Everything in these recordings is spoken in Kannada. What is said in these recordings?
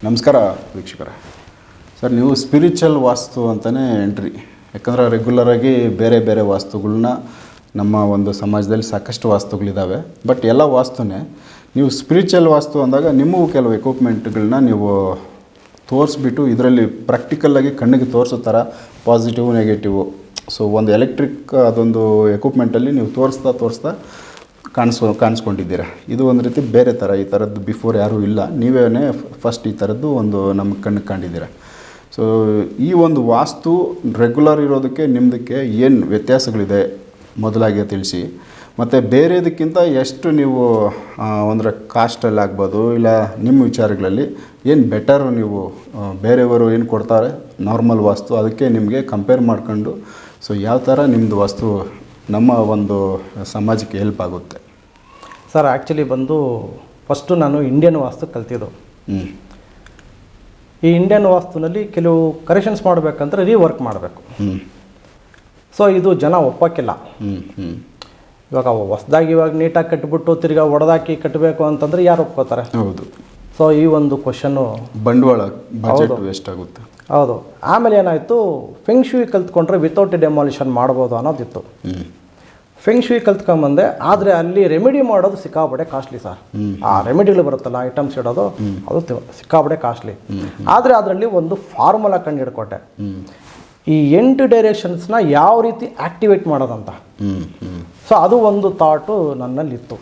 ನಮಸ್ಕಾರ ವೀಕ್ಷಕರೇ. ಸರ್, ನೀವು ಸ್ಪಿರಿಚುವಲ್ ವಾಸ್ತು ಅಂತಲೇ ಎಂಟ್ರಿ ಯಾಕಂದರೆ ರೆಗ್ಯುಲರಾಗಿ ಬೇರೆ ಬೇರೆ ವಾಸ್ತುಗಳನ್ನ ನಮ್ಮ ಒಂದು ಸಮಾಜದಲ್ಲಿ ಸಾಕಷ್ಟು ವಾಸ್ತುಗಳಿದ್ದಾವೆ ಬಟ್ ಎಲ್ಲ ವಾಸ್ತುನೇ, ನೀವು ಸ್ಪಿರಿಚುವಲ್ ವಾಸ್ತು ಅಂದಾಗ ನಿಮ್ಮವು ಕೆಲವು ಎಕ್ವಿಪ್ಮೆಂಟ್ಗಳನ್ನ ನೀವು ತೋರಿಸ್ಬಿಟ್ಟು ಇದರಲ್ಲಿ ಪ್ರಾಕ್ಟಿಕಲ್ಲಾಗಿ ಕಣ್ಣಿಗೆ ತೋರಿಸೋ ಥರ ಪಾಸಿಟಿವ್ ನೆಗೆಟಿವು ಸೊ ಒಂದು ಎಲೆಕ್ಟ್ರಿಕ್ ಅದೊಂದು ಎಕ್ವಿಪ್ಮೆಂಟಲ್ಲಿ ನೀವು ತೋರಿಸ್ತಾ ತೋರಿಸ್ತಾ ಕಾಣಿಸ್ಕೊ ಕಾಣಿಸ್ಕೊಂಡಿದ್ದೀರಾ? ಇದು ಒಂದು ರೀತಿ ಬೇರೆ ಥರ, ಈ ಥರದ್ದು ಬಿಫೋರ್ ಯಾರೂ ಇಲ್ಲ. ನೀವೇ ಫಸ್ಟ್ ಈ ಥರದ್ದು ಒಂದು ನಮ್ಮ ಕಣ್ಣು ಕಂಡಿದ್ದೀರಾ ಸೊ ಈ ಒಂದು ವಾಸ್ತು ರೆಗ್ಯುಲರ್ ಇರೋದಕ್ಕೆ ನಿಮ್ಮದಕ್ಕೆ ಏನು ವ್ಯತ್ಯಾಸಗಳಿದೆ ಮೊದಲಾಗಿ ತಿಳಿಸಿ. ಮತ್ತು ಬೇರೆದಕ್ಕಿಂತ ಎಷ್ಟು ನೀವು ಅಂದರೆ ಕಾಸ್ಟಲ್ಲಿ ಆಗ್ಬೋದು, ಇಲ್ಲ ನಿಮ್ಮ ವಿಚಾರಗಳಲ್ಲಿ ಏನು ಬೆಟರ್ ನೀವು ಬೇರೆಯವರು ಏನು ಕೊಡ್ತಾರೆ ನಾರ್ಮಲ್ ವಾಸ್ತು, ಅದಕ್ಕೆ ನಿಮಗೆ ಕಂಪೇರ್ ಮಾಡ್ಕೊಂಡು ಸೊ ಯಾವ ಥರ ನಿಮ್ಮದು ವಾಸ್ತು ನಮ್ಮ ಒಂದು ಸಮಾಜಕ್ಕೆ ಹೆಲ್ಪ್ ಆಗುತ್ತೆ. ಸರ್ ಆ್ಯಕ್ಚುಲಿ ಬಂದು ಫಸ್ಟು ನಾನು ಇಂಡಿಯನ್ ವಾಸ್ತು ಕಲ್ತಿದ್ದು. ಈ ಇಂಡಿಯನ್ ವಾಸ್ತುನಲ್ಲಿ ಕೆಲವು ಕರೆಕ್ಷನ್ಸ್ ಮಾಡಬೇಕಂದ್ರೆ ರೀವರ್ಕ್ ಮಾಡಬೇಕು. ಹ್ಞೂ ಸೊ ಇದು ಜನ ಒಪ್ಪಕ್ಕಿಲ್ಲ. ಇವಾಗ ಹೊಸ್ದಾಗಿ ಇವಾಗ ನೀಟಾಗಿ ಕಟ್ಬಿಟ್ಟು ತಿರ್ಗಾ ಒಡೆದಾಕಿ ಕಟ್ಟಬೇಕು ಅಂತಂದ್ರೆ ಯಾರು ಒಪ್ಕೋತಾರೆ? ಹೌದು. ಸೊ ಈ ಒಂದು ಕ್ವಶನ್ನು ಬಂಡವಾಳ ವೇಸ್ಟ್ ಆಗುತ್ತೆ. ಹೌದು. ಆಮೇಲೆ ಏನಾಯಿತು? ಫೆಂಗ್ ಶೂ ಕಲ್ತ್ಕೊಂಡ್ರೆ ವಿತೌಟ್ ಡೆಮಾಲಿಷನ್ ಮಾಡ್ಬೋದು ಅನ್ನೋದಿತ್ತು. ಫೆಂಗ್ ಶೂಯಿ ಕಲ್ತ್ಕೊಂಬಂದೆ ಆದರೆ ಅಲ್ಲಿ ರೆಮಿಡಿ ಮಾಡೋದು ಸಿಕ್ಕಾಪಡೆ ಕಾಸ್ಟ್ಲಿ ಸರ್ ಆ ರೆಮಿಡಿಗಳು ಬರುತ್ತಲ್ಲ ಐಟಮ್ಸ್ ಇಡೋದು ಅದು ಸಿಕ್ಕಾಪಡೆ ಕಾಸ್ಟ್ಲಿ ಆದರೆ ಅದರಲ್ಲಿ ಒಂದು ಫಾರ್ಮುಲಾ ಕಂಡು ಹಿಡ್ಕೊಟ್ಟೆ ಈ ಎಂಟು ಡೈರೆಕ್ಷನ್ಸ್ನ ಯಾವ ರೀತಿ ಆಕ್ಟಿವೇಟ್ ಮಾಡೋದಂತ. ಸೊ ಅದು ಒಂದು ಥಾಟು ನನ್ನಲ್ಲಿ ಇತ್ತು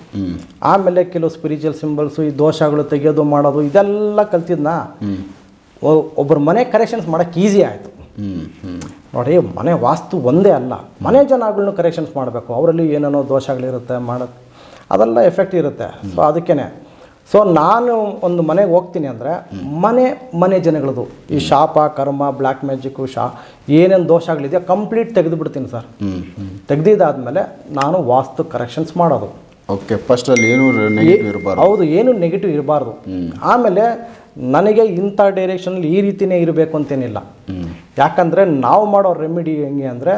ಆಮೇಲೆ ಕೆಲವು ಸ್ಪಿರಿಚುವಲ್ ಸಿಂಬಲ್ಸು ಈ ದೋಷಗಳು ತೆಗೆಯೋದು ಮಾಡೋದು ಇದೆಲ್ಲ ಕಲ್ತಿದ್ನ ಒಬ್ಬರ ಮನೆ ಕರೆಕ್ಷನ್ಸ್ ಮಾಡೋಕ್ಕೆ ಈಸಿ ಆಯಿತು. ನೋಡಿ ಮನೆ ವಾಸ್ತು ಒಂದೇ ಅಲ್ಲ. ಮನೆ ಜನಗಳನ್ನೂ ಕರೆಕ್ಷನ್ಸ್ ಮಾಡಬೇಕು. ಅವರಲ್ಲಿ ಏನೇನೋ ದೋಷಗಳಿರುತ್ತೆ ಮಾಡೋಕ್ಕೆ ಅದೆಲ್ಲ ಎಫೆಕ್ಟ್ ಇರುತ್ತೆ. ಸೊ ಅದಕ್ಕೇ ಸೊ ನಾನು ಒಂದು ಮನೆಗೆ ಹೋಗ್ತೀನಿ ಅಂದರೆ ಮನೆ ಮನೆ ಜನಗಳದು. ಈ ಶಾಪ ಕರ್ಮ ಬ್ಲ್ಯಾಕ್ ಮ್ಯಾಜಿಕ್ಕು ಶಾ ಏನೇನು ದೋಷಗಳಿದೆಯೋ ಕಂಪ್ಲೀಟ್ ತೆಗೆದು ಬಿಡ್ತೀನಿ ಸರ್. ತೆಗೆದಿದ್ದಾದ್ಮೇಲೆ ನಾನು ವಾಸ್ತು ಕರೆಕ್ಷನ್ಸ್ ಮಾಡೋದು. ಓಕೆ ಫಸ್ಟಲ್ಲಿ ಏನೂ ನೆಗೆಟಿವ್ ಇರಬಾರ್ದು. ಹೌದು ಏನು ನೆಗೆಟಿವ್ ಇರಬಾರ್ದು. ಆಮೇಲೆ ನನಗೆ ಇಂಥ ಡೈರೆಕ್ಷನಲ್ಲಿ ಈ ರೀತಿನೇ ಇರಬೇಕು ಅಂತೇನಿಲ್ಲ. ಯಾಕಂದರೆ ನಾವು ಮಾಡೋ ರೆಮಿಡಿ ಹೆಂಗೆ ಅಂದರೆ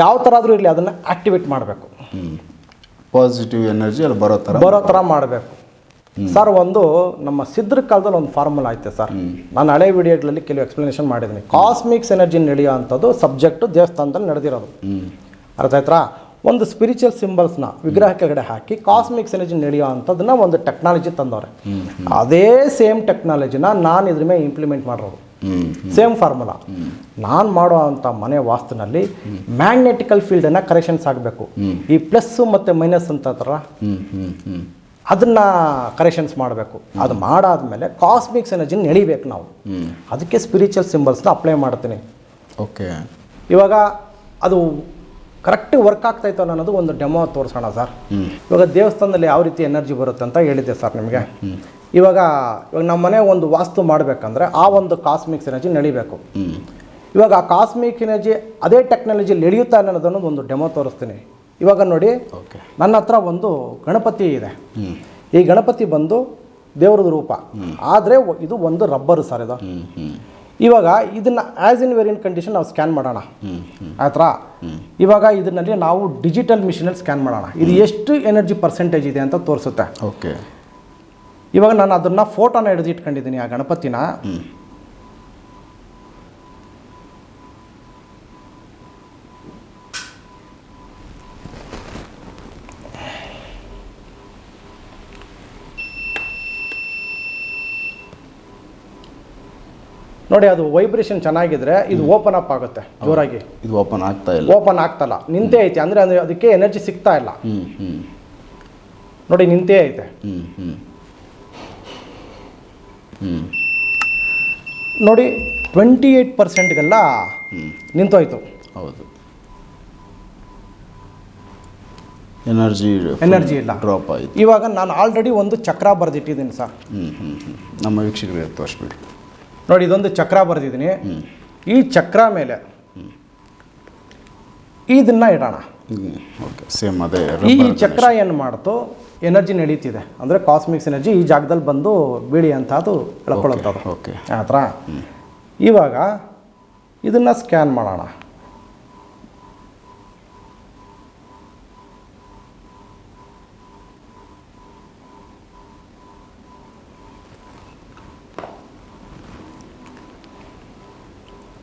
ಯಾವ ಥರ ಆದರೂ ಇರಲಿ ಅದನ್ನು ಆಕ್ಟಿವೇಟ್ ಮಾಡಬೇಕು. ಪಾಸಿಟಿವ್ ಎನರ್ಜಿ ಅಲ್ಲಿ ಬರೋ ಥರ ಬರೋ ಥರ ಮಾಡಬೇಕು. ಸರ್ ಒಂದು ನಮ್ಮ ಸಿದ್ಧರ ಕಾಲದಲ್ಲಿ ಒಂದು ಫಾರ್ಮುಲಾ ಐತೆ ಸರ್ ನಾನು ಹಳೆ ವಿಡಿಯೋಗಳಲ್ಲಿ ಕೆಲವು ಎಕ್ಸ್ಪ್ಲನೇಷನ್ ಮಾಡಿದ್ದೀನಿ. ಕಾಸ್ಮಿಕ್ಸ್ ಎನರ್ಜಿ ನಡೆಯೋ ಅಂಥದ್ದು ಸಬ್ಜೆಕ್ಟು ದೇವಸ್ಥಾನದಲ್ಲಿ ನಡೆದಿರೋದು. ಅರ್ಥ ಆಯ್ತಾ? ಒಂದು ಸ್ಪಿರಿಚುವಲ್ ಸಿಂಬಲ್ಸ್ನ ವಿಗ್ರಹ ಕೆಳಗಡೆ ಹಾಕಿ ಕಾಸ್ಮಿಕ್ಸ್ ಎನರ್ಜಿ ನಡೆಯೋ ಅಂಥದ್ದನ್ನ ಒಂದು ಟೆಕ್ನಾಲಜಿ ತಂದವ್ರೆ. ಅದೇ ಸೇಮ್ ಟೆಕ್ನಾಲಜಿನ ನಾನು ಇದ್ರ ಮೇಲೆ ಇಂಪ್ಲಿಮೆಂಟ್ ಮಾಡಿರೋದು ಸೇಮ್ ಫಾರ್ಮುಲಾ ನಾನು ಮಾಡೋ ಅಂಥ ಮನೆ ವಾಸ್ತುನಲ್ಲಿ ಮ್ಯಾಗ್ನೆಟಿಕಲ್ ಫೀಲ್ಡನ್ನು ಕರೆಕ್ಷನ್ಸ್ ಆಗಬೇಕು. ಈ ಪ್ಲಸ್ಸು ಮತ್ತು ಮೈನಸ್ ಅಂತ ಹ್ಞೂ ಅದನ್ನು ಕರೆಕ್ಷನ್ಸ್ ಮಾಡಬೇಕು. ಅದು ಮಾಡಾದ್ಮೇಲೆ ಕಾಸ್ಮಿಕ್ಸ್ ಎನರ್ಜಿನ ಎಳಿಬೇಕು ನಾವು. ಅದಕ್ಕೆ ಸ್ಪಿರಿಚುವಲ್ ಸಿಂಬಲ್ಸ್ನ ಅಪ್ಲೈ ಮಾಡ್ತೀನಿ. ಓಕೆ ಇವಾಗ ಅದು ಕರೆಕ್ಟ್ ವರ್ಕ್ ಆಗ್ತಾಯಿತ್ತು ಅನ್ನೋದು ಒಂದು ಡೆಮೋ ತೋರಿಸೋಣ ಸರ್ ಇವಾಗ ದೇವಸ್ಥಾನದಲ್ಲಿ ಯಾವ ರೀತಿ ಎನರ್ಜಿ ಬರುತ್ತೆ ಅಂತ ಹೇಳಿದ್ದೆ ಸರ್ ನಿಮಗೆ. ಇವಾಗ ಇವಾಗ ನಮ್ಮ ಮನೆ ಒಂದು ವಾಸ್ತು ಮಾಡಬೇಕಂದ್ರೆ ಆ ಒಂದು ಕಾಸ್ಮಿಕ್ಸ್ ಎನರ್ಜಿ ನಡಿಬೇಕು. ಇವಾಗ ಆ ಕಾಸ್ಮಿಕ್ ಎನರ್ಜಿ ಅದೇ ಟೆಕ್ನಾಲಜಿ ನಡೆಯುತ್ತಾ ಅನ್ನೋದನ್ನು ಒಂದು ಡೆಮೋ ತೋರಿಸ್ತೀನಿ. ಇವಾಗ ನೋಡಿ ಓಕೆ. ನನ್ನ ಹತ್ರ ಒಂದು ಗಣಪತಿ ಇದೆ. ಈ ಗಣಪತಿ ಬಂದು ದೇವ್ರದ ರೂಪ. ಆದರೆ ಇದು ಒಂದು ರಬ್ಬರ್ ಸರ್ ಇದು. ಇವಾಗ ಇದನ್ನ as in where in condition ನಾವು ಸ್ಕ್ಯಾನ್ ಮಾಡೋಣ. ಆಯ್ತಾ ಇವಾಗ ಇದನ್ನಲ್ಲಿ ನಾವು ಡಿಜಿಟಲ್ ಮಿಷಿನಲ್ಲಿ ಸ್ಕ್ಯಾನ್ ಮಾಡೋಣ. ಇದು ಎಷ್ಟು ಎನರ್ಜಿ ಪರ್ಸೆಂಟೇಜ್ ಇದೆ ಅಂತ ತೋರಿಸುತ್ತೆ. ಓಕೆ. ಇವಾಗ ನಾನು ಅದನ್ನು ಫೋಟೋನ ಹಿಡಿದು ಇಟ್ಕೊಂಡಿದ್ದೀನಿ ಆ ಗಣಪತಿನ. ನೋಡಿ ಅದು ವೈಬ್ರೇಷನ್ ಚೆನ್ನಾಗಿದ್ರೆ ಇದು ಓಪನ್ ಅಪ್ ಆಗುತ್ತೆ ಜೋರಾಗಿ. ಇದು ಓಪನ್ ಆಗ್ತಾ ಇಲ್ಲ. ಓಪನ್ ಆಗ್ತಲ್ಲ. ನಿಂತೇ ಐತೆ. ಅಂದರೆ ಅಂದರೆ ಅದಕ್ಕೆ ಎನರ್ಜಿ ಸಿಗ್ತಾ ಇಲ್ಲ. ನೋಡಿ ನಿಂತೇ ಐತೆ. ನೋಡಿ ಟ್ವೆಂಟಿ ಏಯ್ಟ್ ಪರ್ಸೆಂಟ್ಗೆಲ್ಲ ಹ್ಞೂ ನಿಂತೋಯ್ತು. ಹೌದು. ಎನರ್ಜಿ ಎನರ್ಜಿ ಇಲ್ಲ. ಡ್ರಾಪ್ ಆಯಿತು. ಇವಾಗ ನಾನು ಆಲ್ರೆಡಿ ಒಂದು ಚಕ್ರ ಬರೆದಿಟ್ಟಿದ್ದೀನಿ ಸರ್. ಹ್ಞೂ ಹ್ಞೂ ಹ್ಞೂ ನಮ್ಮ ವೀಕ್ಷಕರಿಗೆ ತೋರಿಸ್ಬಿಡಿ. ನೋಡಿ ಇದೊಂದು ಚಕ್ರ ಬರೆದಿದ್ದೀನಿ. ಹ್ಞೂ ಈ ಚಕ್ರ ಮೇಲೆ ಇದನ್ನ ಇಡೋಣ. ಓಕೆ ಸೇಮ್ ಅದೇ ಈ ಚಕ್ರ ಏನು ಮಾಡ್ತು ಎನರ್ಜಿ ನಡೀತಿದೆ. ಅಂದರೆ ಕಾಸ್ಮಿಕ್ಸ್ ಎನರ್ಜಿ ಈ ಜಾಗದಲ್ಲಿ ಬಂದು ಬೀಳಿ ಅಂತ ಅದು ಎಳ್ಕೊಳ್ಳುತ್ತದು ಓಕೆ ಆ ಥರ? ಇವಾಗ ಇದನ್ನು ಸ್ಕ್ಯಾನ್ ಮಾಡೋಣ.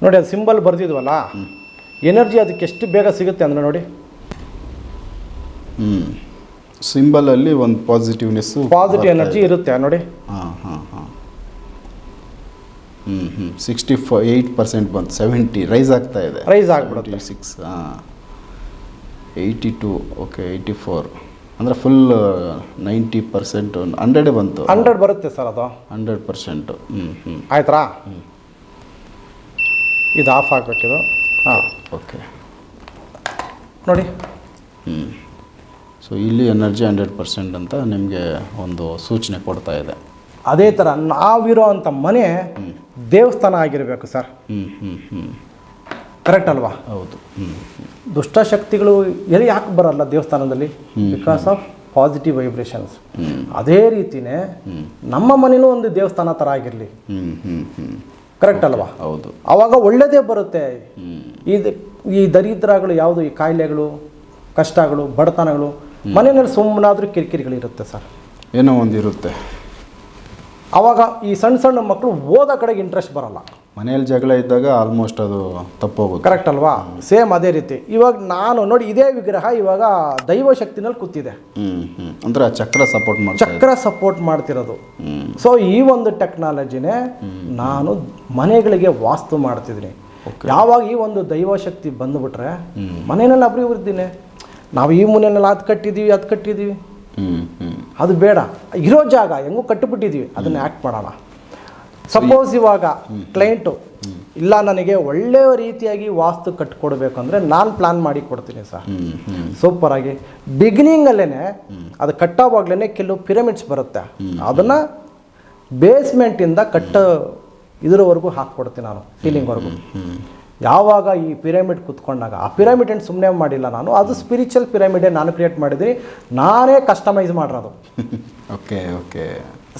ನೋಡಿ ಅದು ಸಿಂಬಲ್ ಬರೆದಿದ್ವಲ್ಲ? ಎನರ್ಜಿ ಅದಕ್ಕೆ ಎಷ್ಟು ಬೇಗ ಸಿಗುತ್ತೆ ಅಂದರೆ ನೋಡಿ. ಸಿಂಬಲಲ್ಲಿ ಒಂದು ಪಾಸಿಟಿವ್ನೆಸ್ ಪಾಸಿಟಿವ್ ಎನರ್ಜಿ ಇರುತ್ತೆ ನೋಡಿ. ಹಾಂ ಹಾಂ ಹಾಂ. ಹ್ಞೂ ಹ್ಞೂ ಸಿಕ್ಸ್ಟಿ ಫೋ ಏಯ್ಟ್ ಪರ್ಸೆಂಟ್ ಬಂತು ಸೆವೆಂಟಿ ರೈಸ್ ಆಗ್ತಾ ಇದೆ. ರೈಸ್ ಆಗ್ಬಿಡುತ್ತೆ. ಸಿಕ್ಸ್ ಹಾಂ. Eighty two okay eighty four ಅಂದರೆ ಫುಲ್ ನೈಂಟಿ ಪರ್ಸೆಂಟ್ ಹಂಡ್ರೆಡೇ ಬಂತು. ಹಂಡ್ರೆಡ್ ಬರುತ್ತೆ ಸರ್ ಅದು. ಹಂಡ್ರೆಡ್ ಪರ್ಸೆಂಟು ಹ್ಞೂ ಹ್ಞೂ ಆಯ್ತಾ ಇದು ಆಫ್ ಆಗಬೇಕಿದು. ಹಾಂ. ಓಕೆ ನೋಡಿ. ಹ್ಞೂ ಸೊ ಇಲ್ಲಿ ಎನರ್ಜಿ ಹಂಡ್ರೆಡ್ ಪರ್ಸೆಂಟ್ ಅಂತ ನಿಮಗೆ ಒಂದು ಸೂಚನೆ ಕೊಡ್ತಾ ಇದೆ. ಅದೇ ಥರ ನಾವಿರೋ ಅಂಥ ಮನೆ ದೇವಸ್ಥಾನ ಆಗಿರಬೇಕು ಸರ್. ಹ್ಞೂ ಹ್ಞೂ ಹ್ಞೂ ಕರೆಕ್ಟ್ ಅಲ್ವಾ? ಹೌದು. ಹ್ಞೂ ದುಷ್ಟಶಕ್ತಿಗಳು ಎಲ್ಲಿ ಯಾಕೆ ಬರಲ್ಲ ದೇವಸ್ಥಾನದಲ್ಲಿ? ಬಿಕಾಸ್ ಆಫ್ ಪಾಸಿಟಿವ್ ವೈಬ್ರೇಷನ್ಸ್ ಅದೇ ರೀತಿನೇ ನಮ್ಮ ಮನೇನೂ ಒಂದು ದೇವಸ್ಥಾನ ಥರ ಆಗಿರಲಿ. ಕರೆಕ್ಟ್ ಅಲ್ವಾ? ಹೌದು. ಆವಾಗ ಒಳ್ಳೆಯದೇ ಬರುತ್ತೆ. ಇದು ಈ ದರಿದ್ರಗಳು ಯಾವುದು? ಈ ಕಾಯಿಲೆಗಳು ಕಷ್ಟಗಳು ಬಡತನಗಳು ಮನೆಯಲ್ಲಿ ಸುಮ್ಮನಾದ್ರೂ ಕಿರಿಕಿರಿಗಳಿರುತ್ತೆ ಸರ್. ಏನೋ ಒಂದು ಇರುತ್ತೆ ಅವಾಗ ಈ ಸಣ್ಣ ಸಣ್ಣ ಮಕ್ಕಳು ಓದೋ ಕಡೆಗೆ ಇಂಟ್ರೆಸ್ಟ್ ಬರಲ್ಲ. ಮನೆಯಲ್ಲಿ ಜಗಳ ಇದ್ದಾಗ ಆಲ್ಮೋಸ್ಟ್ ಅದು ತಪ್ಪೋಗುತ್ತೆ. ಕರೆಕ್ಟ್ ಅಲ್ವಾ? ಸೇಮ್ ಅದೇ ರೀತಿ. ಇವಾಗ ನಾನು ನೋಡಿ ಇದೇ ವಿಗ್ರಹ ಇವಾಗ ದೈವ ಶಕ್ತಿನಲ್ಲಿ ಕೂತಿದೆ. ಅಂದ್ರೆ ಚಕ್ರ ಸಪೋರ್ಟ್ ಮಾಡ್ತಾ ಚಕ್ರ ಸಪೋರ್ಟ್ ಮಾಡ್ತಿರೋದು. ಸೊ ಈ ಒಂದು ಟೆಕ್ನಾಲಜಿನೇ ನಾನು ಮನೆಗಳಿಗೆ ವಾಸ್ತು ಮಾಡ್ತಿದ್ದೀನಿ. ಯಾವಾಗ ಈ ಒಂದು ದೈವ ಶಕ್ತಿ ಬಂದುಬಿಟ್ರೆ ಮನೆಯಲ್ಲಿ ಅಭಿವೃದ್ಧಿನೇ. ನಾವು ಈ ಮನೆಯಲ್ಲಿ ಅದು ಕಟ್ಟಿದ್ದೀವಿ ಅದು ಕಟ್ಟಿದ್ದೀವಿ. ಅದು ಬೇಡ. ಇರೋ ಜಾಗ ಹೆಂಗೂ ಕಟ್ಟಿಬಿಟ್ಟಿದ್ದೀವಿ. ಅದನ್ನ ಆ್ಯಕ್ಟ್ ಮಾಡೋಣ ಸಪೋಸ್ ಇವಾಗ ಕ್ಲೈಂಟು ಇಲ್ಲ ನನಗೆ ಒಳ್ಳೆಯ ರೀತಿಯಾಗಿ ವಾಸ್ತು ಕಟ್ಟಿಕೊಡ್ಬೇಕು ಅಂದರೆ ನಾನು ಪ್ಲ್ಯಾನ್ ಮಾಡಿ ಕೊಡ್ತೀನಿ ಸರ್. ಸೂಪರಾಗಿ ಬಿಗಿನಿಂಗಲ್ಲೇ ಅದು ಕಟ್ಟೋವಾಗ್ಲೇ ಕೆಲವು ಪಿರಮಿಡ್ಸ್ ಬರುತ್ತೆ. ಅದನ್ನು ಬೇಸ್ಮೆಂಟಿಂದ ಕಟ್ಟ ಇದರವರೆಗೂ ಹಾಕ್ಕೊಡ್ತೀನಿ ನಾನು ಸೀಲಿಂಗ್ವರೆಗೂ ಯಾವಾಗ ಈ ಪಿರಮಿಡ್ ಕುತ್ಕೊಂಡಾಗ ಆ ಪಿರಮಿಡ್ ಏನು ಸುಮ್ಮನೆ ಮಾಡಿಲ್ಲ ನಾನು ಅದು ಸ್ಪಿರಿಚುವಲ್ ಪಿರಮಿಡೇ ನಾನು ಕ್ರಿಯೇಟ್ ಮಾಡಿದ್ದೀನಿ ನಾನೇ ಕಸ್ಟಮೈಸ್ ಮಾಡಿರೋದು ಓಕೆ ಓಕೆ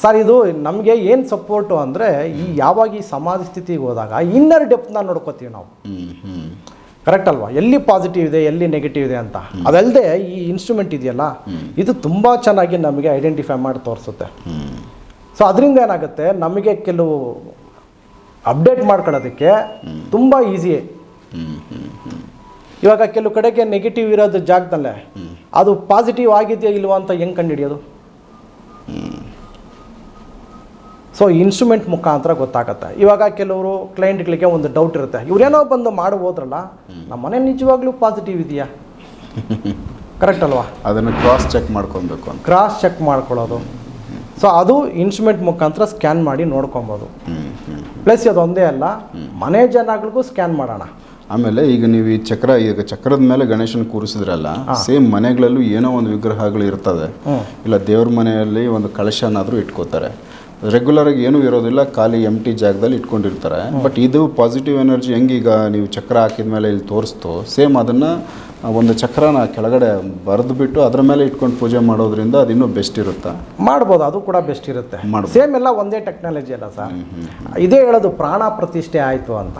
ಸರ್ ಇದು ನಮಗೆ ಏನು ಸಪೋರ್ಟು ಅಂದರೆ ಈ ಯಾವಾಗ ಈ ಸಮಾಜ ಸ್ಥಿತಿಗೆ ಹೋದಾಗ ಇನ್ನರ್ ಡೆಪ್ತ್ನ ನೋಡ್ಕೋತೀವಿ ನಾವು. ಕರೆಕ್ಟ್ ಅಲ್ವಾ? ಎಲ್ಲಿ ಪಾಸಿಟಿವ್ ಇದೆ ಎಲ್ಲಿ ನೆಗೆಟಿವ್ ಇದೆ ಅಂತ. ಅದಲ್ಲದೆ ಈ ಇನ್ಸ್ಟ್ರೂಮೆಂಟ್ ಇದೆಯಲ್ಲ ಇದು ತುಂಬ ಚೆನ್ನಾಗಿ ನಮಗೆ ಐಡೆಂಟಿಫೈ ಮಾಡಿ ತೋರಿಸುತ್ತೆ. ಸೊ ಅದರಿಂದ ಏನಾಗುತ್ತೆ ನಮಗೆ ಕೆಲವು ಅಪ್ಡೇಟ್ ಮಾಡ್ಕೊಳ್ಳೋದಕ್ಕೆ ತುಂಬ ಈಸಿ ಇವಾಗ ಕೆಲವು ಕಡೆಗೆ ನೆಗೆಟಿವ್ ಇರೋದು ಜಾಗದಲ್ಲೇ. ಅದು ಪಾಸಿಟಿವ್ ಆಗಿದೆಯಾ ಇಲ್ವಾ ಅಂತ ಹೆಂಗೆ ಕಂಡುಹಿಡಿಯೋದು? ಸೊ ಇನ್ಸ್ಟ್ರೂಮೆಂಟ್ ಮುಖಾಂತರ ಗೊತ್ತಾಗತ್ತೆ. ಇವಾಗ ಕೆಲವರು ಕ್ಲೈಂಟ್ಗಳಿಗೆ ಒಂದು ಡೌಟ್ ಇರುತ್ತೆ. ಇವರೇನೋ ಬಂದು ಮಾಡಿ ಹೋದ್ರಲ್ಲ ನಮ್ಮ ಮನೆ ನಿಜವಾಗ್ಲೂ ಪಾಸಿಟಿವ್ ಇದೆಯಾ? ಕರೆಕ್ಟ್ ಅಲ್ವಾ? ಅದನ್ನು ಕ್ರಾಸ್ ಚೆಕ್ ಮಾಡ್ಕೊಬೇಕು ಕ್ರಾಸ್ ಚೆಕ್ ಮಾಡ್ಕೊಳ್ಳೋದು. ಸೊ ಅದು ಇನ್ಸ್ಟ್ರೂಮೆಂಟ್ ಮುಖಾಂತರ ಸ್ಕ್ಯಾನ್ ಮಾಡಿ ನೋಡ್ಕೊಬೋದು. ಪ್ಲಸ್ ಅದೊಂದೇ ಅಲ್ಲ ಮನೆ ಜನಗಳಿಗೂ ಸ್ಕ್ಯಾನ್ ಮಾಡೋಣ. ಆಮೇಲೆ ಈಗ ನೀವು ಈ ಚಕ್ರ ಈಗ ಚಕ್ರದ ಮೇಲೆ ಗಣೇಶನ ಕೂರಿಸಿದ್ರಲ್ಲ ಸೇಮ್ ಮನೆಗಳಲ್ಲೂ ಏನೋ ಒಂದು ವಿಗ್ರಹಗಳು ಇರ್ತದೆ. ಇಲ್ಲ ದೇವ್ರ ಮನೆಯಲ್ಲಿ ಒಂದು ಕಳಶನಾದರೂ ಇಟ್ಕೋತಾರೆ. ರೆಗ್ಯುಲರ್ ಆಗಿ ಏನೂ ಇರೋದಿಲ್ಲ ಖಾಲಿ ಎಂ ಟಿ ಜಾಗದಲ್ಲಿ ಇಟ್ಕೊಂಡಿರ್ತಾರೆ. ಬಟ್ ಇದು ಪಾಸಿಟಿವ್ ಎನರ್ಜಿ ಹೆಂಗೀಗ ನೀವು ಚಕ್ರ ಹಾಕಿದ ಮೇಲೆ ಇಲ್ಲಿ ತೋರಿಸ್ತು ಸೇಮ್ ಅದನ್ನು ಒಂದು ಚಕ್ರನ ಕೆಳಗಡೆ ಬರೆದು ಬಿಟ್ಟು ಅದ್ರ ಮೇಲೆ ಇಟ್ಕೊಂಡು ಪೂಜೆ ಮಾಡೋದ್ರಿಂದ ಅದು ಇನ್ನೂ ಬೆಸ್ಟ್ ಇರುತ್ತೆ? ಮಾಡ್ಬೋದು ಅದು ಕೂಡ ಬೆಸ್ಟ್ ಇರುತ್ತೆ. ಸೇಮ್ ಎಲ್ಲ ಒಂದೇ ಟೆಕ್ನಾಲಜಿ ಅಲ್ಲ ಸರ್. ಇದೇ ಹೇಳೋದು ಪ್ರಾಣ ಪ್ರತಿಷ್ಠೆ ಆಯಿತು ಅಂತ.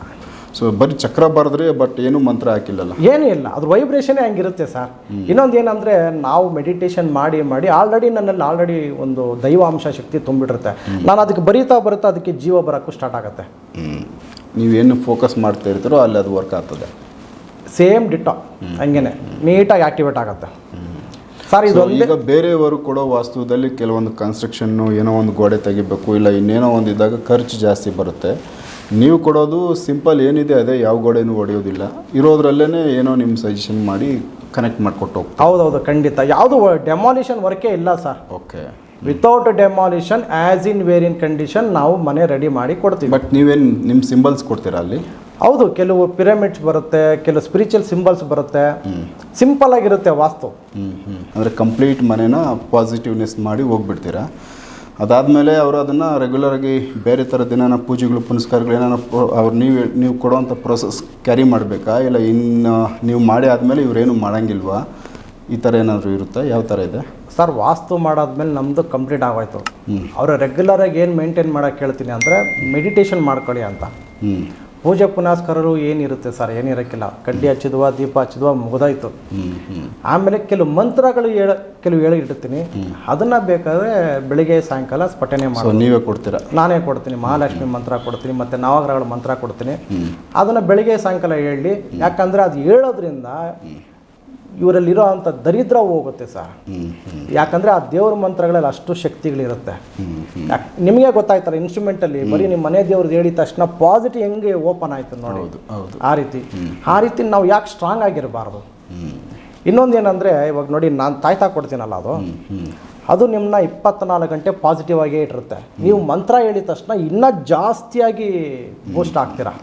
ಸೊ ಬರೀ ಚಕ್ರ ಬರೆದ್ರೆ ಬಟ್ ಏನು ಮಂತ್ರ ಹಾಕಿಲ್ಲಲ್ಲ? ಏನು ಇಲ್ಲ ಅದು ವೈಬ್ರೇಷನೇ ಹಂಗಿರುತ್ತೆ ಸರ್. ಇನ್ನೊಂದು ಏನಂದರೆ ನಾವು ಮೆಡಿಟೇಷನ್ ಮಾಡಿ ಮಾಡಿ ಆಲ್ರೆಡಿ ನನ್ನಲ್ಲಿ ಆಲ್ರೆಡಿ ಒಂದು ದೈವಾಂಶ ಶಕ್ತಿ ತುಂಬಿಟ್ಟಿರುತ್ತೆ. ನಾನು ಅದಕ್ಕೆ ಬರೀತಾ ಬರುತ್ತಾ ಅದಕ್ಕೆ ಜೀವ ಬರೋಕ್ಕೂ ಸ್ಟಾರ್ಟ್ ಆಗುತ್ತೆ. ನೀವೇನು ಫೋಕಸ್ ಮಾಡ್ತಾ ಇರ್ತೀರೋ ಅಲ್ಲಿ ಅದು ವರ್ಕ್ ಆಗ್ತದೆ. ಸೇಮ್ ಡಿಟೋ ಹಂಗೇನೆ ನೀಟಾಗಿ ಆಕ್ಟಿವೇಟ್ ಆಗುತ್ತೆ. ಸರ್ ಇದು ಈಗ ಬೇರೆಯವರು ಕೊಡೋ ವಾಸ್ತುದಲ್ಲಿ ಕೆಲವೊಂದು ಕನ್ಸ್ಟ್ರಕ್ಷನ್ನು ಏನೋ ಒಂದು ಗೋಡೆ ತೆಗಿಬೇಕು ಇಲ್ಲ ಇನ್ನೇನೋ ಒಂದು ಇದ್ದಾಗ ಖರ್ಚು ಜಾಸ್ತಿ ಬರುತ್ತೆ. ನೀವು ಕೊಡೋದು ಸಿಂಪಲ್ ಏನಿದೆ ಅದೇ ಯಾವ ಗೋಡೆನೂ ಹೊಡೆಯೋದಿಲ್ಲ ಇರೋದ್ರಲ್ಲೇ ಏನೋ ನಿಮ್ಮ ಸಜೆಷನ್ ಮಾಡಿ ಕನೆಕ್ಟ್ ಮಾಡಿಕೊಟ್ಟು ಹೋಗ್ತೀವಿ. ಹೌದೌದು ಖಂಡಿತ. ಯಾವುದು ಡೆಮಾಲಿಷನ್ ವರ್ಕೇ ಇಲ್ಲ sir okay without demolition as in where in condition ನಾವು ಮನೆ ರೆಡಿ ಮಾಡಿ ಕೊಡ್ತೀವಿ. ಬಟ್ ನೀವೇನು ನಿಮ್ಮ ಸಿಂಬಲ್ಸ್ ಕೊಡ್ತೀರಾ ಅಲ್ಲಿ? ಹೌದು ಕೆಲವು ಪಿರಮಿಡ್ಸ್ ಬರುತ್ತೆ ಕೆಲವು ಸ್ಪಿರಿಚುವಲ್ ಸಿಂಬಲ್ಸ್ ಬರುತ್ತೆ. ಸಿಂಪಲ್ ಆಗಿರುತ್ತೆ ವಾಸ್ತು. ಹ್ಞೂ ಹ್ಞೂ ಅಂದರೆ ಕಂಪ್ಲೀಟ್ ಮನೇನ ಪಾಸಿಟಿವ್ನೆಸ್ ಮಾಡಿ ಹೋಗ್ಬಿಡ್ತೀರಾ? ಅದಾದಮೇಲೆ ಅವರು ಅದನ್ನು ರೆಗ್ಯುಲರಾಗಿ ಬೇರೆ ಥರ ದಿನಾನ ಪೂಜೆಗಳು ಪುನಸ್ಕಾರಗಳು ಏನಾರ ಅವ್ರು ನೀವು ನೀವು ಕೊಡೋವಂಥ ಪ್ರೊಸೆಸ್ ಕ್ಯಾರಿ ಮಾಡಬೇಕಾ? ಇಲ್ಲ ಇನ್ನು ನೀವು ಮಾಡಿ ಆದಮೇಲೆ ಇವರೇನು ಮಾಡೋಂಗಿಲ್ವಾ? ಈ ಥರ ಏನಾದರೂ ಇರುತ್ತಾ? ಯಾವ ಥರ ಇದೆ? ಸರ್ ವಾಸ್ತು ಮಾಡಾದ್ಮೇಲೆ ನಮ್ಮದು ಕಂಪ್ಲೀಟ್ ಆಗೋಯ್ತು. ಹ್ಞೂ ಅವರು ರೆಗ್ಯುಲರಾಗಿ ಏನು ಮೇಂಟೈನ್ ಮಾಡೋಕ್ಕೆ ಹೇಳ್ತೀನಿ ಅಂದರೆ ಮೆಡಿಟೇಷನ್ ಮಾಡ್ಕೊಳ್ಳಿ ಅಂತ. ಹ್ಞೂ ಪೂಜೆ ಪುನಸ್ಕಾರರು ಏನಿರುತ್ತೆ ಸರ್? ಏನಿರಕ್ಕಿಲ್ಲ. ಕಡ್ಡಿ ಹಚ್ಚಿದ್ವ ದೀಪ ಹಚ್ಚಿದ್ವ ಮುಗಿದಾಯ್ತು. ಆಮೇಲೆ ಕೆಲವು ಮಂತ್ರಗಳು ಹೇಳ ಕೆಲವು ಹೇಳಿ ಇಡ್ತೀನಿ ಅದನ್ನ ಬೇಕಾದ್ರೆ ಬೆಳಿಗ್ಗೆ ಸಾಯಂಕಾಲ ಸ್ಫಟನೆ ಮಾಡಿ ನೀವೇ ಕೊಡ್ತೀರಾ? ನಾನೇ ಕೊಡ್ತೀನಿ. ಮಹಾಲಕ್ಷ್ಮಿ ಮಂತ್ರ ಕೊಡ್ತೀನಿ ಮತ್ತೆ ನವಗ್ರಹಗಳ ಮಂತ್ರ ಕೊಡ್ತೀನಿ. ಅದನ್ನ ಬೆಳಿಗ್ಗೆ ಸಾಯಂಕಾಲ ಹೇಳಿ ಯಾಕಂದ್ರೆ ಅದು ಹೇಳೋದ್ರಿಂದ ಇವರಲ್ಲಿರೋ ಅಂಥ ದರಿದ್ರ ಹೋಗುತ್ತೆ ಸರ್. ಯಾಕಂದ್ರೆ ಆ ದೇವ್ರ ಮಂತ್ರಗಳಲ್ಲಿ ಅಷ್ಟು ಶಕ್ತಿಗಳಿರುತ್ತೆ. ನಿಮಗೆ ಗೊತ್ತಾಯ್ತಲ್ಲ ಇನ್ಸ್ಟ್ರೂಮೆಂಟಲ್ಲಿ ಬರೀ ನಿಮ್ಮ ಮನೆ ದೇವ್ರದ್ದು ಹೇಳಿದ ತಕ್ಷಣ ಪಾಸಿಟಿವ್ ಹೆಂಗೆ ಓಪನ್ ಆಯಿತು ನೋಡಿ. ಆ ರೀತಿ. ಆ ರೀತಿ ನಾವು ಯಾಕೆ ಸ್ಟ್ರಾಂಗ್ ಆಗಿರಬಾರ್ದು? ಇನ್ನೊಂದು ಏನಂದರೆ ಇವಾಗ ನೋಡಿ ನಾನು ತಾಯ್ತಾ ಕೊಡ್ತೀನಲ್ಲ ಅದು. ಅದು ನಿಮ್ಮನ್ನ ಇಪ್ಪತ್ನಾಲ್ಕು ಗಂಟೆ ಪಾಸಿಟಿವ್ ಆಗೇ ಇಟ್ಟಿರುತ್ತೆ. ನೀವು ಮಂತ್ರ ಹೇಳಿದ ತಕ್ಷಣ ಇನ್ನೂ ಜಾಸ್ತಿಯಾಗಿ ಬೂಸ್ಟ್ ಆಗ್ತೀರಾ?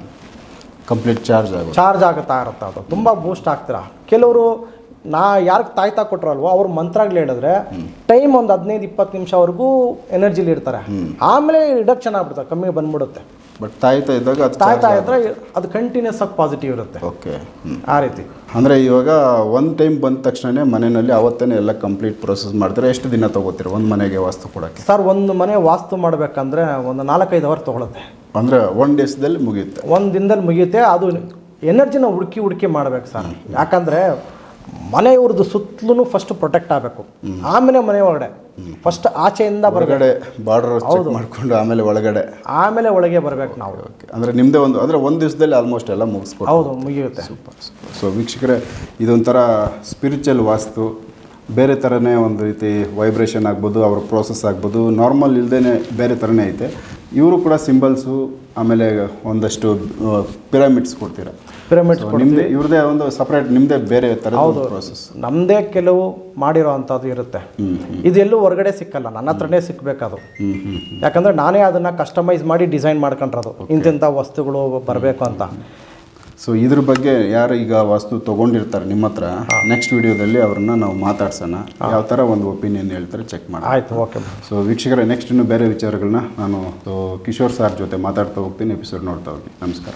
ಕಂಪ್ಲೀಟ್ ಚಾರ್ಜ್ ಚಾರ್ಜ್ ಆಗುತ್ತಾ ಇರುತ್ತೆ ಅದು? ತುಂಬ ಬೂಸ್ಟ್ ಆಗ್ತೀರಾ? ಕೆಲವರು ನಾ ಯಾರಿಗೆ ತಾಯ್ತಾ ಕೊಟ್ರಲ್ವೋ ಅವ್ರು ಮಂತ್ರಗಳು ಹೇಳಿದ್ರೆ ಟೈಮ್ ಒಂದು ಹದಿನೈದು ಇಪ್ಪತ್ತು ನಿಮಿಷವರೆಗೂ ಎನರ್ಜಿಲಿ ಇರ್ತಾರೆ. ಆಮೇಲೆ ರಿಡಕ್ಷನ್ ಆಗ್ಬಿಡುತ್ತೆ ಕಮ್ಮಿ ಬಂದ್ಬಿಡುತ್ತೆ. ಬಟ್ ತಾಯ್ತಾ ಇದ್ದಾಗ ಅದು ತಾಯ್ತಾ ಇದ್ರೆ ಅದು ಕಂಟಿನ್ಯೂಸ್ ಆಗಿ ಪಾಸಿಟಿವ್ ಇರುತ್ತೆ. ಓಕೆ ಆ ರೀತಿ. ಅಂದರೆ ಇವಾಗ ಒಂದು ಟೈಮ್ ಬಂದ ತಕ್ಷಣನೇ ಮನೆಯಲ್ಲಿ ಅವತ್ತೇ ಎಲ್ಲ ಕಂಪ್ಲೀಟ್ ಪ್ರೊಸೆಸ್ ಮಾಡ್ತಾರೆ? ಎಷ್ಟು ದಿನ ತೊಗೋತೀರ ಒಂದು ಮನೆಗೆ ವಾಸ್ತು ಕೊಡೋಕ್ಕೆ? ಸರ್ ಒಂದು ಮನೆ ವಾಸ್ತು ಮಾಡಬೇಕಂದ್ರೆ ಒಂದು ನಾಲ್ಕೈದು ಅವರ್ ತೊಗೊಳುತ್ತೆ. ಅಂದರೆ ಒನ್ ಡೇಸ್ದಲ್ಲಿ ಮುಗಿಯುತ್ತೆ. ಒಂದು ದಿನದಲ್ಲಿ ಮುಗಿಯುತ್ತೆ ಅದು ಎನರ್ಜಿನ ಹುಡುಕಿ ಹುಡುಕಿ ಮಾಡ್ಬೇಕು ಸರ್ ಯಾಕಂದರೆ ಮನೆಯವ್ರದ್ದು ಸುತ್ತಲೂ ಫಸ್ಟ್ ಪ್ರೊಟೆಕ್ಟ್ ಆಗಬೇಕು. ಆಮೇಲೆ ಮನೆ ಒಳಗಡೆ. ಫಸ್ಟ್ ಆಚೆಯಿಂದ ಹೊರಗಡೆ ಬಾರ್ಡರ್ ಮಾಡಿಕೊಂಡು ಆಮೇಲೆ ಒಳಗಡೆ. ಆಮೇಲೆ ಒಳಗೆ ಬರಬೇಕು ನಾವು. ಅಂದರೆ ನಿಮ್ಮದೇ ಒಂದು ಅಂದರೆ ಒಂದು ದಿವಸದಲ್ಲಿ ಆಲ್ಮೋಸ್ಟ್ ಎಲ್ಲ ಮುಗಿಸ್ಕೊಡ್ತೀವಿ. ಹೌದು ಮುಗಿಯುತ್ತೆ. ಸೊ ವೀಕ್ಷಕರೇ ಇದೊಂಥರ ಸ್ಪಿರಿಚುವಲ್ ವಾಸ್ತು. ಬೇರೆ ಥರನೇ ಒಂದು ರೀತಿ ವೈಬ್ರೇಷನ್ ಆಗ್ಬೋದು ಅವ್ರ ಪ್ರೋಸೆಸ್ ಆಗ್ಬೋದು. ನಾರ್ಮಲ್ ಇಲ್ಲದೇ ಬೇರೆ ಥರನೇ ಐತೆ. ಇವರು ಕೂಡ ಸಿಂಬಲ್ಸು ಆಮೇಲೆ ಒಂದಷ್ಟು ಪಿರಮಿಡ್ಸ್ ಕೊಡ್ತೀರಾ. ಪಿರಮಿಡ್ ಕೂಡ ನಿಮ್ದೇ ಇವ್ರದೇ ಒಂದು ಸಪ್ರೇಟ್ ನಿಮ್ಮದೇ ಬೇರೆ ಹೌದು. ಪ್ರೋಸೆಸ್ ನಮ್ಮದೇ ಕೆಲವು ಮಾಡಿರೋ ಅಂಥದ್ದು ಇರುತ್ತೆ. ಇದೆಲ್ಲೂ ಹೊರಗಡೆ ಸಿಕ್ಕಲ್ಲ ನನ್ನ ಹತ್ರನೇ ಸಿಕ್ಕಬೇಕದು ಯಾಕಂದರೆ ನಾನೇ ಅದನ್ನು ಕಸ್ಟಮೈಸ್ ಮಾಡಿ ಡಿಸೈನ್ ಮಾಡ್ಕೊಂಡಿರೋದು. ಇಂತಿಂಥ ವಸ್ತುಗಳು ಬರಬೇಕು ಅಂತ. ಸೊ ಇದ್ರ ಬಗ್ಗೆ ಯಾರು ಈಗ ವಸ್ತು ತೊಗೊಂಡಿರ್ತಾರೆ ನಿಮ್ಮ ಹತ್ರ ನೆಕ್ಸ್ಟ್ ವಿಡಿಯೋದಲ್ಲಿ ಅವ್ರನ್ನ ನಾವು ಮಾತಾಡ್ಸೋಣ. ಯಾವ ಥರ ಒಂದು ಒಪಿನಿಯನ್ ಹೇಳ್ತಾರೆ ಚೆಕ್ ಮಾಡಿ ಆಯಿತು ಓಕೆ ಸೊ ವೀಕ್ಷಕರ ನೆಕ್ಸ್ಟ್ ಇನ್ನು ಬೇರೆ ವಿಚಾರಗಳನ್ನ ನಾನು ಕಿಶೋರ್ ಸರ್ ಜೊತೆ ಮಾತಾಡ್ತಾ ಹೋಗ್ತೀನಿ ಎಪಿಸೋಡ್ ನೋಡ್ತಾ ಹೋಗಿ. ನಮಸ್ಕಾರ.